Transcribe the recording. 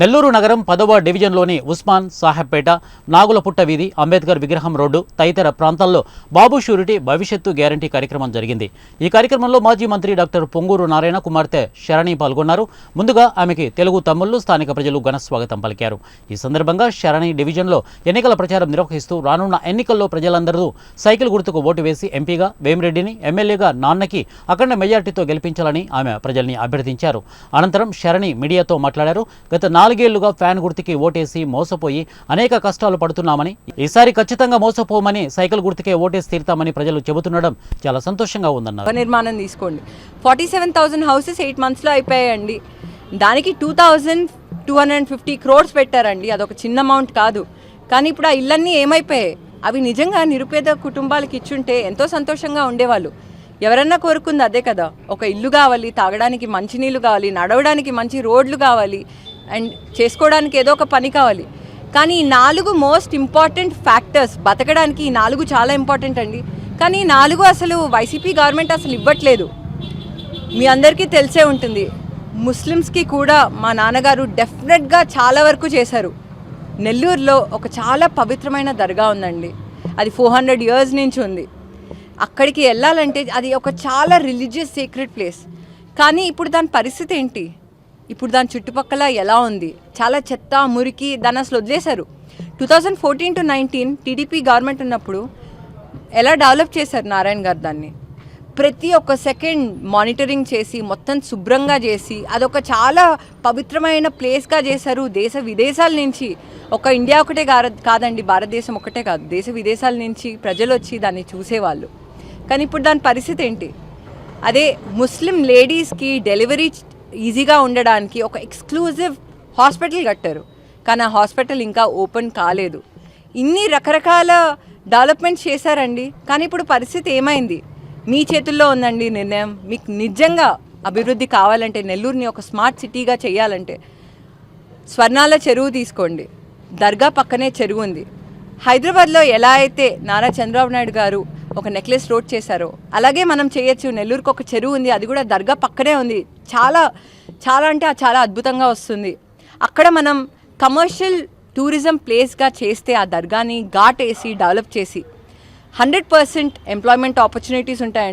నెల్లూరు నగరం పదవ డివిజన్లోని ఉస్మాన్ సాహెబ్పేట నాగులపుట్ట వీధి అంబేద్కర్ విగ్రహం రోడ్డు తదితర ప్రాంతాల్లో బాబు షూరిటీ భవిష్యత్తు గ్యారంటీ కార్యక్రమం జరిగింది. ఈ కార్యక్రమంలో మాజీ మంత్రి డాక్టర్ పొంగూరు నారాయణ కుమార్తె శరణి పాల్గొన్నారు. ముందుగా ఆమెకి తెలుగు తమ్ముళ్ళు స్థానిక ప్రజలు ఘన స్వాగతం పలికారు. ఈ సందర్భంగా శరణి డివిజన్లో ఎన్నికల ప్రచారం నిర్వహిస్తూ రానున్న ఎన్నికల్లో ప్రజలందరూ సైకిల్ గుర్తుకు ఓటు వేసి ఎంపీగా వేమిరెడ్డిని ఎమ్మెల్యేగా నాన్నకి అఖండ మెజార్టీతో గెలిపించాలని ఆమె ప్రజల్ని అభ్యర్థించారు. అనంతరం శరణి మీడియాతో మాట్లాడారు. గత నాలుగేళ్ళుగా ఫ్యాన్ గుర్తుకి ఓటేసి మోసపోయి అనేక కష్టాలు పడుతున్నామని ఈసారి ఖచ్చితంగా మోసపోమని సైకిల్ గుర్తుకే ఓటేసి తీరుతామని ప్రజలు చెబుతుండడం చాలా సంతోషంగా ఉందన్నారు. నిర్మాణం తీసుకోండి. Forty seven thousand houses eight మంత్స్లో అయిపోయాయండి. దానికి two thousand two hundred and fifty crores పెట్టారండి. అదొక చిన్న అమౌంట్ కాదు. కానీ ఇప్పుడు ఆ ఇళ్ళన్నీ ఏమైపోయాయి? అవి నిజంగా నిరుపేద కుటుంబాలకు ఇచ్చుంటే ఎంతో సంతోషంగా ఉండేవాళ్ళు. ఎవరన్నా కోరుకుంది అదే కదా. ఒక ఇల్లు కావాలి తాగడానికి మంచినీళ్ళు కావాలి నడవడానికి మంచి రోడ్లు కావాలి అండ్ చేసుకోవడానికి ఏదో ఒక పని కావాలి. కానీ ఈ నాలుగు మోస్ట్ ఇంపార్టెంట్ ఫ్యాక్టర్స్ బతకడానికి ఈ నాలుగు చాలా ఇంపార్టెంట్ అండి. కానీ ఈ నాలుగు అసలు వైసీపీ గవర్నమెంట్ అసలు ఇవ్వట్లేదు. మీ అందరికీ తెలిసే ఉంటుంది. ముస్లిమ్స్కి కూడా మా నాన్నగారు డెఫినెట్గా చాలా వరకు చేశారు. నెల్లూరులో ఒక చాలా పవిత్రమైన దర్గా ఉందండి. అది ఫోర్ హండ్రెడ్ ఇయర్స్ నుంచి ఉంది. అక్కడికి వెళ్ళాలంటే అది ఒక చాలా రిలీజియస్ సీక్రెట్ ప్లేస్. కానీ ఇప్పుడు దాని పరిస్థితి ఏంటి? ఇప్పుడు దాని చుట్టుపక్కల ఎలా ఉంది? చాలా చెత్త మురికి దాన్ని అసలు వదిలేశారు. Two thousand fourteen to nineteen TDP government ఉన్నప్పుడు ఎలా డెవలప్ చేశారు నారాయణ గారు దాన్ని? ప్రతి ఒక్క సెకండ్ మానిటరింగ్ చేసి మొత్తం శుభ్రంగా చేసి అదొక చాలా పవిత్రమైన ప్లేస్గా చేశారు దేశ విదేశాల నుంచి. ఒక ఇండియా ఒకటే కాదండి భారతదేశం ఒకటే కాదు. దేశ విదేశాల నుంచి ప్రజలు వచ్చి దాన్ని చూసేవాళ్ళు. కానీ ఇప్పుడు దాని పరిస్థితి ఏంటి? అదే ముస్లిం లేడీస్కి డెలివరీ ఈజీగా ఉండడానికి ఒక ఎక్స్క్లూజివ్ హాస్పిటల్ కట్టారు. కానీ ఆ హాస్పిటల్ ఇంకా ఓపెన్ కాలేదు. ఇన్ని రకరకాల డెవలప్మెంట్స్ చేశారండి. కానీ ఇప్పుడు పరిస్థితి ఏమైంది? మీ చేతుల్లో ఉందండి నిర్ణయం. మీకు నిజంగా అభివృద్ధి కావాలంటే నెల్లూరుని ఒక స్మార్ట్ సిటీగా చేయాలంటే స్వర్ణాల చెరువు తీసుకోండి. దర్గా పక్కనే చెరువు ఉంది. హైదరాబాద్లో ఎలా అయితే నారా చంద్రబాబు నాయుడు గారు ఒక నెక్లెస్ రోడ్ చేశారో. అలాగే మనం చేయొచ్చు. నెల్లూరుకు ఒక చెరువు ఉంది. అది కూడా దర్గా పక్కనే ఉంది. చాలా చాలా అంటే చాలా అద్భుతంగా వస్తుంది. అక్కడ మనం కమర్షియల్ టూరిజం ప్లేస్గా చేస్తే ఆ దర్గాని ఘాట్ వేసి డెవలప్ చేసి హండ్రెడ్ పర్సెంట్ ఎంప్లాయ్మెంట్ ఆపర్చునిటీస్ ఉంటాయండి.